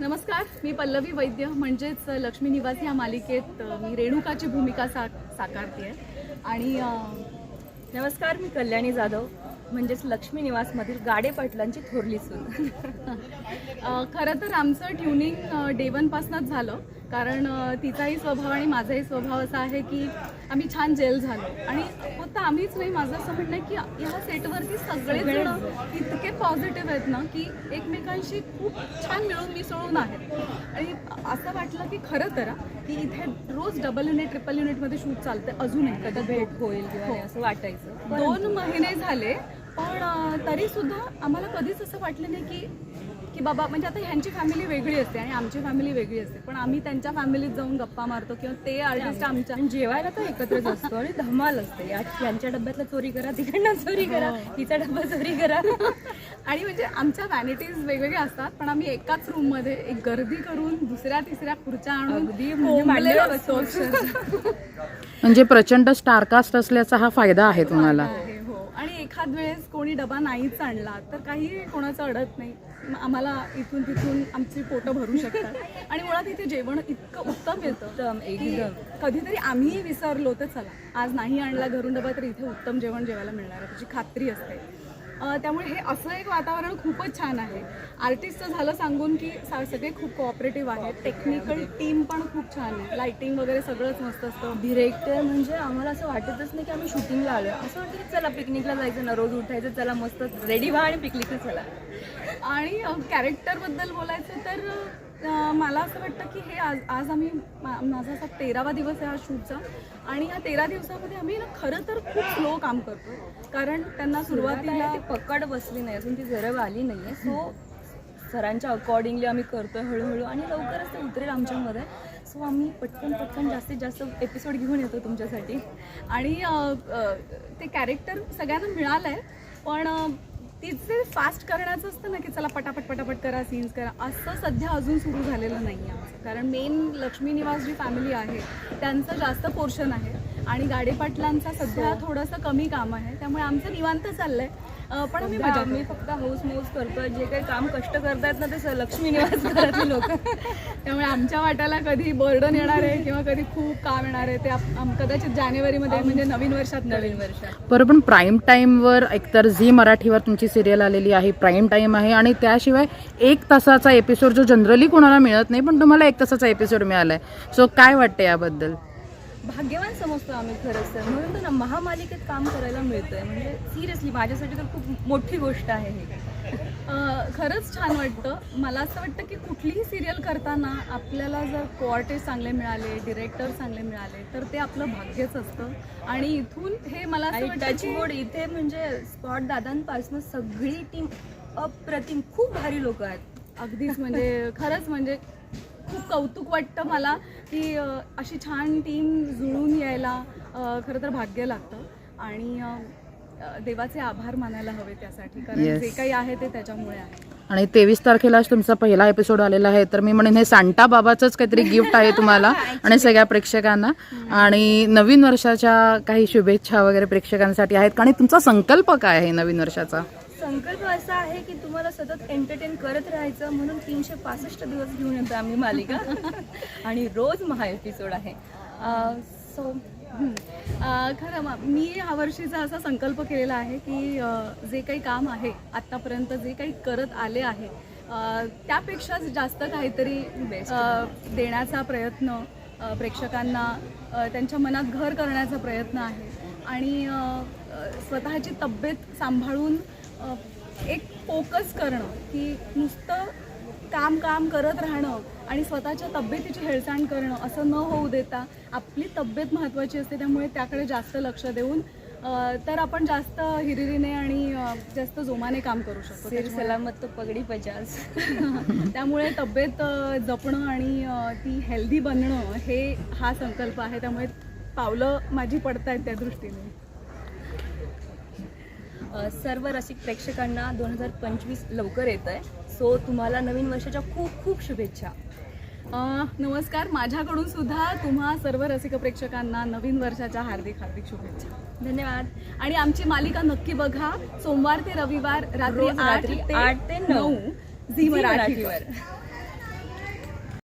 नमस्कार मी पल्लवी वैद्य म्हणजेच लक्ष्मी निवास या मालिकेत मी रेणुकाची भूमिका सा साकारते आहे आणि नमस्कार मी कल्याणी जाधव म्हणजेच लक्ष्मी निवासमधील गाडे पाटलांची थोरली सून. खरं तर आमचं ट्युनिंग डे वनपासूनच झालं. कारण तिचाही स्वभाव आणि माझाही स्वभाव असा आहे की आम्ही छान जेल झालो. आणि फक्त आम्हीच नाही माझं असं म्हणणं की ह्या सेटवरती सगळेजण इतके पॉझिटिव्ह आहेत ना की एकमेकांशी खूप छान मिळून मिसळून आहेत. आणि असं वाटलं की खरं तर हा, की इथे रोज डबल युनिट ट्रिपल युनिटमध्ये शूट चालते अजूनही कधी कधी भेट होईल किंवा नाही असं वाटायचं. पण दोन महिने झाले पण तरी सुद्धा आम्हाला कधीच असं वाटलं नाही की की बाबा म्हणजे आता ह्यांची फॅमिली वेगळी असते आणि आमची फॅमिली वेगळी असते. पण आम्ही त्यांच्या फॅमिलीत जाऊन गप्पा मारतो किंवा ते आर्टिस्ट आमच्या आणि जेवायला तर एकत्रच असतो आणि धमाल असते. यांच्या डब्यातला चोरी करा तिकडनं चोरी करा हिचा डब्बा चोरी करा. आणि म्हणजे आमच्या व्हॅनिटीज वेगवेगळ्या असतात पण आम्ही एकाच रूममध्ये एक गर्दी करून दुसऱ्या तिसऱ्या खुर्च्या आणून अगदी म्हणजे. म्हणजे प्रचंड स्टारकास्ट असल्याचा हा फायदा आहे तुम्हाला. आहे, हो. आणि एखाद वेळेस कोणी डबा नाहीच आणला तर काही कोणाचं अडत नाही. आम्हाला इथून तिथून आमची पोटं भरू शकतात. आणि मुळात इथे जेवण इतकं उत्तम येतं की. कधीतरी आम्हीही विसरलो तर चला. आज नाही आणला घरून डबा तर इथे उत्तम जेवण जेवायला मिळणार आहे. त्याची खात्री असते. त्यामुळे हे असं एक वातावरण खूपच छान आहे. आर्टिस्टचं झालं सांगून की सगळे खूप कोऑपरेटिव्ह आहेत. टेक्निकल टीम पण खूप छान आहे. लाइटिंग वगैरे सगळंच मस्त असतं. डिरेक्टर म्हणजे आम्हाला असं वाटतच नाही की आम्ही शूटिंगला आलो असं वाटतं की चला पिकनिकला जायचं ना रोज उठायचं चला मस्त रेडी व्हा आणि पिकनिकला चला. आणि कॅरेक्टरबद्दल बोलायचं तर मला असं वाटतं की हे आज आज आम्ही मा- माझा असा तेरावा दिवस आहे हा शूटचा. आणि या तेरा दिवसामध्ये आम्ही ना खरं तर खूप स्लो काम करतो कारण त्यांना सुरुवातीला ती पकड बसली नाही अजून ती जरब आली आहे सो सरांच्या अकॉर्डिंगली आम्ही करतोय हळूहळू आणि लवकरच ते उतरेल आमच्यामध्ये. सो आम्ही पटकन पटकन जास्तीत जास्त एपिसोड घेऊन येतो तुमच्यासाठी. आणि ते कॅरेक्टर सगळ्यांना मिळालं आहे पण तिचे फास्ट करण्याचं असतं ना की चला पटापट पटापट करा सीन्स करा असं सध्या अजून सुरू झालेलं नाही आहे कारण मेन लक्ष्मी निवास जी फॅमिली आहे त्यांचं जास्त पोर्शन आहे. आणि गाडेपाटलांचा सध्या थोडंसं कमी काम आहे. त्यामुळे आमचं निवांत चाललंय. पण आम्ही मजा आम्ही फक्त हाऊस मौज करतोय. जे काही काम कष्ट करतायत ना ते लक्ष्मी निवास घरातली लोक. त्यामुळे आमच्या वाट्याला कधी बर्डन येणार आहे किंवा कधी खूप काम येणार आहे ते आप- आम- कदाचित जानेवारीमध्ये म्हणजे नवीन वर्षात नवीन वर्षात. बरं पण प्राईम टाईमवर एकतर झी मराठीवर तुमची सिरियल आलेली आहे प्राईम टाईम आहे आणि त्याशिवाय एक तासाचा एपिसोड जो जनरली कोणाला मिळत नाही पण तुम्हाला एक तासाचा एपिसोड मिळाला आहे सो काय वाटतं याबद्दल? भाग्यवान समजतो आम्ही खरंच तर. म्हणून तर ना महामालिकेत काम करायला मिळतंय. म्हणजे सिरियसली माझ्यासाठी तर खूप मोठी गोष्ट आहे हे. खरंच छान वाटतं. मला असं वाटतं की कुठलीही सिरियल करताना आपल्याला जर कोआर्टिस्ट चांगले मिळाले डिरेक्टर चांगले मिळाले तर ते आपलं भाग्यच असतं. आणि इथून हे मला की टचवूड इथे म्हणजे स्पॉट दादांपासून सगळी टीम अप्रतिम. खूप भारी लोक आहेत. अगदीच म्हणजे खरंच म्हणजे खूप कौतुक वाटतं मला की अशी छान टीम जुळून यायला खरं तर भाग्य लागतं. आणि देवाचे आभार मानायला हवे त्यासाठी कारण Yes. जे काही आहे ते त्याच्यामुळे आहे. आणि तेवीस तारखेलाच तुमचा पहिला एपिसोड आलेला आहे तर मी म्हणेन हे सांता बाबाचंच काहीतरी गिफ्ट आहे तुम्हाला आणि सगळ्या प्रेक्षकांना. आणि नवीन वर्षाच्या काही शुभेच्छा वगैरे प्रेक्षकांसाठी आहेत. आणि तुमचा संकल्प काय आहे नवीन वर्षाचा? संकल्प असा आहे की तुम्हाला सतत एंटरटेन करत राहायचं म्हणून तीनशे पासष्ट दिवस घेऊन येतो आम्ही मालिका. आणि रोज महा एपिसोड आहे. सो खरं मा- मी ह्या वर्षीचा असा संकल्प केलेला आहे की जे काही काम आहे आत्तापर्यंत जे काही करत आले आहे त्यापेक्षा जास्त काहीतरी देण्याचा प्रयत्न प्रेक्षकांना त्यांच्या मनात घर करण्याचा प्रयत्न आहे. आणि स्वतःची तब्येत सांभाळून एक फोकस करणं की नुसतं काम काम करत राहणं आणि स्वतःच्या तब्येतीची हेळसांड करणं असं न होऊ देता आपली तब्येत महत्त्वाची असते त्यामुळे त्याकडे जास्त लक्ष देऊन तर आपण जास्त हिरिरीने आणि जास्त जोमाने काम करू शकतो. सलामत तो पगडी पचास. त्यामुळे तब्येत जपणं आणि ती हेल्दी बनणं हे हा संकल्प आहे. त्यामुळे पावलं माझी पडतायत त्या दृष्टीने. सर्व रसिक प्रेक्षकांना दोन हजार पंचवीस लवकर येत आहे. सो तुम्हाला नवीन वर्षाच्या खूप खूप शुभेच्छा. अ, नमस्कार. माझ्याकडून सुद्धा तुम्हा सर्व रसिक प्रेक्षकांना नवीन वर्षाच्या हार्दिक हार्दिक शुभेच्छा. धन्यवाद. आणि आमची मालिका नक्की बघा. सोमवार ते रविवार रात्री रोज आठ रात्री ते आठ ते नऊ. झी झी मराठीवर. मराठीवर.